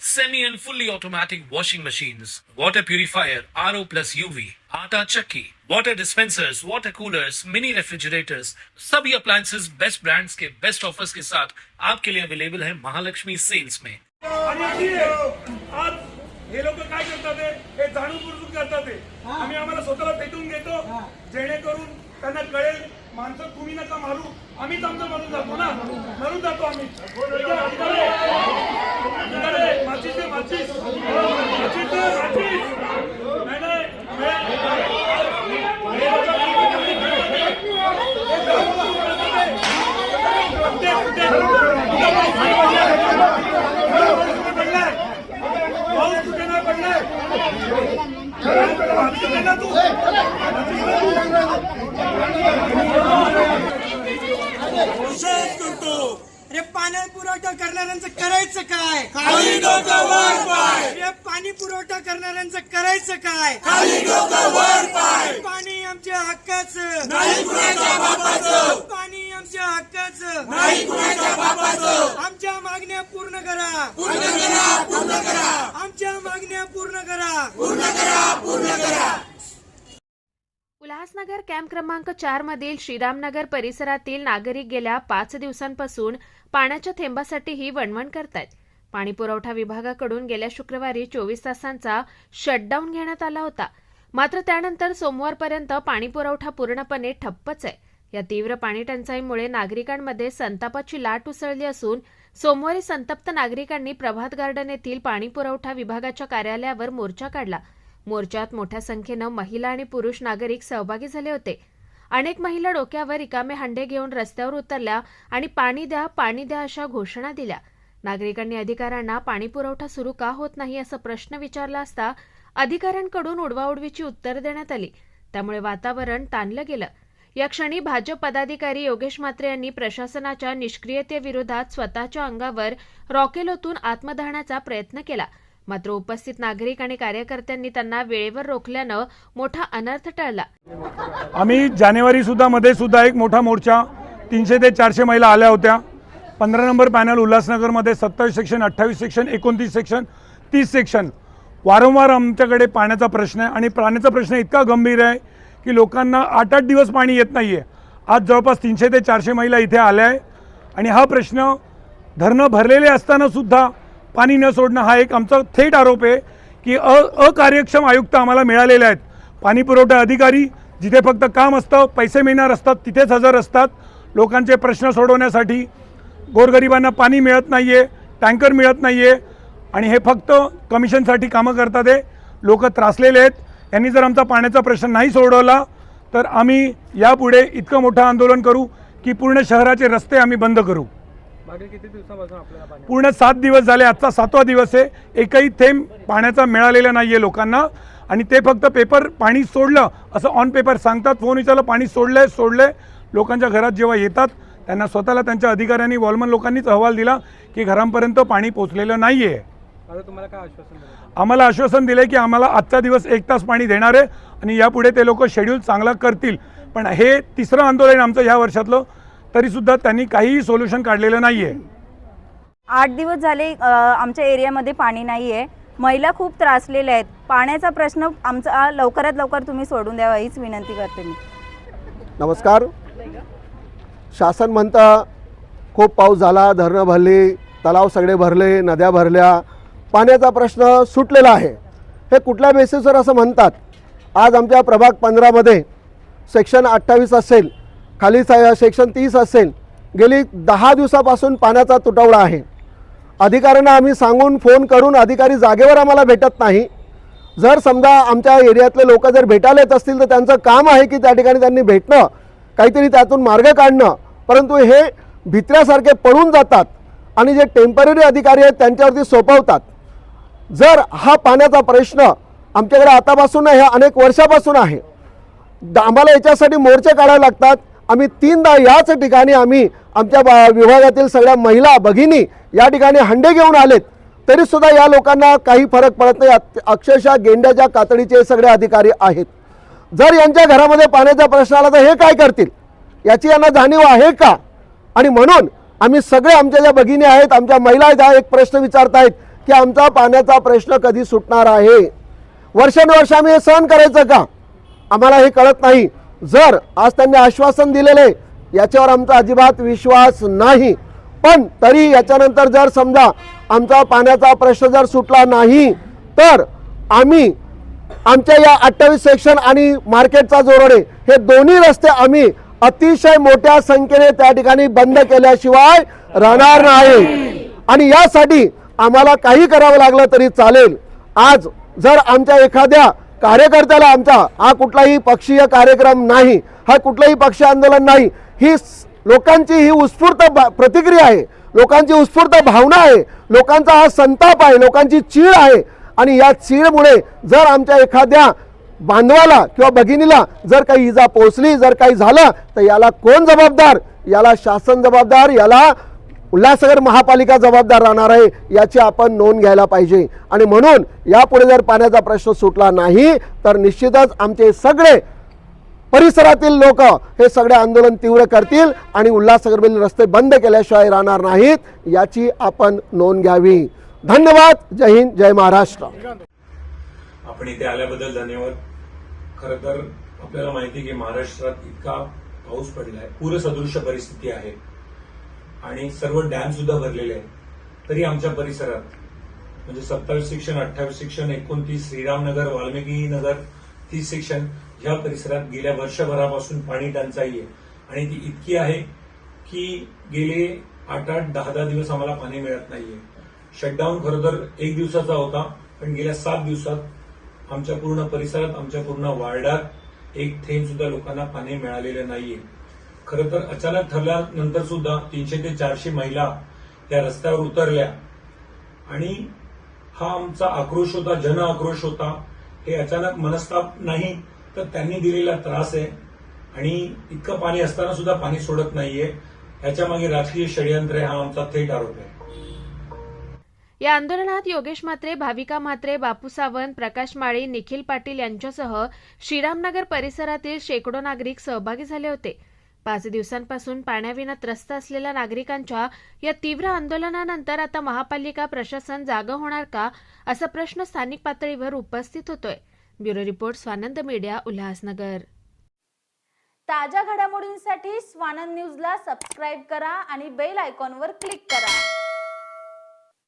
semi and fully automatic washing machines, water purifier, RO plus UV, आटा चक्की, water dispensers, water coolers, mini refrigerators, सभी appliances best brands के best offers के साथ आपके लिए अवेलेबल है महालक्ष्मी सेल्स में हे लोक काय करतात हे? हे जाणूनबुजून करतात आम्ही आम्हाला स्वतःला पेटून घेतो जेणेकरून त्यांना कळेल माणसं तुम्ही नका मारू आम्हीच आमचं मरून जातो ना? मरून जातो आम्ही. इकडे, माचीस दे, माचीस. नाही, नाही, हे- हे लोकं हे जाणूनबुजून करतात हे. कुठे, कुठे? कुठे पाऊस पडलाय? पाऊस कुठे नाही पडलाय माती केला तू निषेध करतो अरे पाणी पुरवठा करणाऱ्यांचं करायचं काय? खाली डोकं वर पाय. अरे पाणी पुरवठा करणाऱ्यांचं करायचं काय? खाली डोकं वर पाय. पाणी आमच्या हक्काचं. नाही कुणाच्या बापाचं. पाणी आमच्या हक्काचं. नाही कुणाच्या बापाचं. आमच्या मागण्या पूर्ण करा. पूर्ण करा पूर्ण करा. आमच्या मागण्या पूर्ण करा पूर्ण करा उल्हासनगर क्रमांक चार मधील श्रीरामनगर परिसरातील नागरिक गेल्या पाच दिवसांपासून पाण्याच्या थेंबासाठीही वणवण करतायत. पाणी पुरवठा विभागाकडून गेल्या शुक्रवारी चोवीस तासांचा शटडाऊन घेण्यात आला होता. मात्र त्यानंतर सोमवारपर्यंत पाणी पुरवठा पूर्णपणे ठप्पच आहे. या तीव्र पाणी टंचाईमुळे नागरिकांमध्ये संतापाची लाट उसळली असून सोमवारी संतप्त नागरिकांनी प्रभात गार्डन येथील पाणी पुरवठा विभागाच्या कार्यालयावर मोर्चा काढला. मोर्चात मोठ्या संख्येनं महिला आणि पुरुष नागरिक सहभागी झाले होते. अनेक महिला डोक्यावर रिकामे हंडे घेऊन रस्त्यावर उतरल्या आणि पाणी द्या पाणी द्या अशा घोषणा दिल्या. नागरिकांनी अधिकाऱ्यांना पाणी पुरवठा सुरू का होत नाही असा प्रश्न विचारला असता अधिकाऱ्यांकडून उडवाउडवीची उत्तर देण्यात आली. त्यामुळे वातावरण ताणलं गेलं. या क्षणी भाजप पदाधिकारी योगेश म्हात्रे यांनी प्रशासनाच्या निष्क्रियतेविरोधात स्वतःच्या अंगावर रॉकेलोतून आत्मदहनाचा प्रयत्न केला. मात्र उपस्थित नागरिक आणि कार्यकर्त्यांनी त्यांना वेळेवर रोखल्यानं मोठा अनर्थ टळला. आम्ही जानेवारी सुद्धा मध्ये सुद्धा एक मोठा मोर्चा तीनशे ते चारशे महिला आल्या होत्या. पंधरा नंबर पॅनल उल्हासनगरमध्ये सत्तावीस सेक्शन अठ्ठावीस सेक्शन एकोणतीस सेक्शन तीस सेक्शन. वारंवार आमच्याकडे पाण्याचा प्रश्न आहे आणि पाण्याचा प्रश्न इतका गंभीर आहे की लोकांना आठ आठ दिवस पाणी येत नाही आहे आज जवळपास तीनशे ते चारशे महिला इथे आल्या आहे. आणि हा प्रश्न धरणं भरलेले असताना सुद्धा पाणी न सोडणं हा एक आमचा थेट आरोप आहे की अ अकार्यक्षम आयुक्त आम्हाला मिळालेले आहेत. पाणी पुरवठा अधिकारी जिथे फक्त काम असतं पैसे मिळणार असतात तिथेच हजर असतात. लोकांचे प्रश्न सोडवण्यासाठी गोरगरिबांना पाणी मिळत नाही आहे टँकर मिळत नाही आहे आणि हे फक्त कमिशनसाठी कामं करतात आहे लोक त्रासलेले आहेत. यांनी जर आमचा पाण्याचा प्रश्न नाही सोडवला तर आम्ही यापुढे इतकं मोठं आंदोलन करू की पूर्ण शहराचे रस्ते आम्ही बंद करू. पूर्ण सात दिवस झाले आजचा सातवा दिवस आहे. एकही थेंब पाण्याचा मिळालेला नाही आहे लोकांना. आणि ते फक्त पेपर पाणी सोडलं असं ऑन पेपर सांगतात. फोन विचारलं पाणी सोडलंय सोडलंय. लोकांच्या घरात जेव्हा येतात त्यांना स्वतःला त्यांच्या अधिकाऱ्यांनी वॉलमन लोकांनीच अहवाल दिला की घरांपर्यंत पाणी पोचलेलं नाही आहे? आम्हाला आश्वासन दिलं की आम्हाला आजचा दिवस एक तास पाणी देणार आहे. आणि यापुढे ते लोक शेड्यूल चांगला करतील. पण हे तिसरं आंदोलन आमचं ह्या वर्षातलं तरीसुद्धा त्यांनी काहीही सोल्युशन काढलेलं नाही आहे आठ दिवस झाले आमच्या एरियामध्ये पाणी नाही आहे महिला खूप त्रासलेल्या आहेत. पाण्याचा प्रश्न आमचा लवकरात लवकर तुम्ही सोडून द्यावा हीच विनंती करते मी. नमस्कार. शासन म्हणतं खूप पाऊस झाला धरणं भरली तलाव सगळे भरले नद्या भरल्या. पाण्याचा प्रश्न सुटलेला आहे. हे कुठल्या बेसिसवर असं म्हणतात? आज आमच्या प्रभाग पंधरामध्ये सेक्शन अठ्ठावीस असेल. खाली सा सेक्शन तीस असेल. गेली दहा दिवसापासून पाण्याचा तुटवडा आहे. अधिकाऱ्यांना आम्ही सांगून फोन करून अधिकारी जागेवर आम्हाला भेटत नाही. जर समजा आमच्या एरियातले लोक जर भेटायला येत असतील तर त्यांचं काम आहे की त्या ठिकाणी त्यांनी भेटणं काहीतरी त्यातून मार्ग काढणं. परंतु हे भित्र्यासारखे पळून जातात आणि जे टेंपररी अधिकारी आहेत त्यांच्यावरती सोपवतात. जर हा पाण्याचा प्रश्न आमच्याकडे आतापासून हे अनेक वर्षापासून आहे. द- आम्हाला याच्यासाठी मोर्चे काढावे लागतात. आम्ही तीनदा याच ठिकाणी आम्ही आमच्या विभागातील सगळ्या महिला भगिनी या ठिकाणी हंडे घेऊन आलेत. तरीसुद्धा या लोकांना काही फरक पडत नाही. अक्षरशः गेंड्याच्या कातडीचे सगळे अधिकारी आहेत. जर यांच्या घरामध्ये पाण्याचा प्रश्न आला तर हे काय करतील? याची यांना जाणीव आहे का? आणि म्हणून आम्ही सगळे आमच्या ज्या भगिनी आहेत आमच्या महिला आहेत हा एक प्रश्न विचारत आहेत की आमचा पाण्याचा प्रश्न कधी सुटणार आहे? वर्षानुवर्ष आम्ही हे सहन करायचं का? आम्हाला हे कळत नाही. जर आज त्यांनी आश्वासन दिलेलं आहे याच्यावर आमचा अजिबात विश्वास नाही. पण तरी याच्यानंतर जर समजा आमचा पाण्याचा प्रश्न जर सुटला नाही तर आम्ही आमच्या या अठ्ठावीस सेक्शन आणि मार्केटचा जोरडे हे दोन्ही रस्ते आम्ही अतिशय मोठ्या संख्येने त्या ठिकाणी बंद केल्याशिवाय राहणार नाही. आणि यासाठी आम्हाला काही करावं लागलं तरी चालेल. आज जर आमच्या एखाद्या कार्यकर्त्याला आमचा हा कुठलाही पक्षीय कार्यक्रम नाही हा कुठलंही पक्ष आंदोलन नाही ही लोकांची ही उत्स्फूर्त प्रतिक्रिया आहे लोकांची उत्स्फूर्त भावना आहे लोकांचा हा संताप आहे लोकांची चीड आहे आणि या चीडमुळे जर आमच्या एखाद्या बांधवाला किंवा भगिनीला जर काही इजा पोचली जर काही झालं तर याला कोण जबाबदार? याला शासन जबाबदार? याला उल्हासनगर महापालिका जबाबदार राहणार आहे याची आपण नोंद घ्यायला पाहिजे. आणि म्हणून यापुढे जर पाण्याचा प्रश्न सुटला नाही तर निश्चितच आमचे सगळे परिसरातील लोक हे सगळे आंदोलन तीव्र करतील आणि उल्हासनगरमधील रस्ते बंद केल्याशिवाय राहणार नाहीत याची आपण नोंद घ्यावी. धन्यवाद. जय हिंद जय महाराष्ट्र. आपण इथे आल्याबद्दल धन्यवाद. खर तर आपल्याला माहिती की महाराष्ट्रात इतका पाऊस पडलाय. पूरसदृश्य परिस्थिती आहे. आणि सर्व डॅम सुद्धा भरलेले आहेत. तरी आमच्या परिसरात म्हणजे सत्तावीस सेक्शन अठ्ठावीस सेक्शन एकोणतीस श्रीरामनगर वाल्मिकी नगर तीस सेक्शन ह्या परिसरात गेल्या वर्षभरापासून पाणी टंचाई आहे. आणि ती इतकी आहे की गेले आठ आठ दहा दहा दिवस आम्हाला पाणी मिळत नाहीये. शटडाऊन खरं एक दिवसाचा होता पण गेल्या सात दिवसात आमच्या पूर्ण परिसरात आमच्या पूर्ण वार्डात एक थेंब सुद्धा लोकांना पाणी मिळालेलं नाहीये. खरं तर अचानक ठरल्यानंतर सुद्धा तीनशे ते चारशे महिला त्या रस्त्यावर उतरल्या. आणि हा आमचा आक्रोश होता जन आक्रोश होता. हे अचानक मनस्ताप नाही तर त्यांनी दिलेला त्रास आहे. आणि इतकं पाणी असताना सुद्धा पाणी सोडत नाहीये. याच्या मागे राजकीय षडयंत्र आहे हा आमचा थेट आरोप आहे. या आंदोलनात योगेश म्हात्रे भाविका म्हात्रे बापू सावंत प्रकाश माळी निखिल पाटील यांच्यासह श्रीरामनगर परिसरातील शेकडो नागरिक सहभागी झाले होते. पाच दिवसांपासून पाण्याविना त्रस्त असलेल्या नागरिकांच्या या तीव्र आंदोलनानंतर आता महापालिका प्रशासन जागं होणार का असा प्रश्न स्थानिक पातळीवर उपस्थित होतोय. Bureau report Swanand media Ulhasnagar. ताज्या घडामोडींसाठी स्वानंद न्यूजला सबस्क्राईब करा आणि बेल आयकॉनवर क्लिक करा.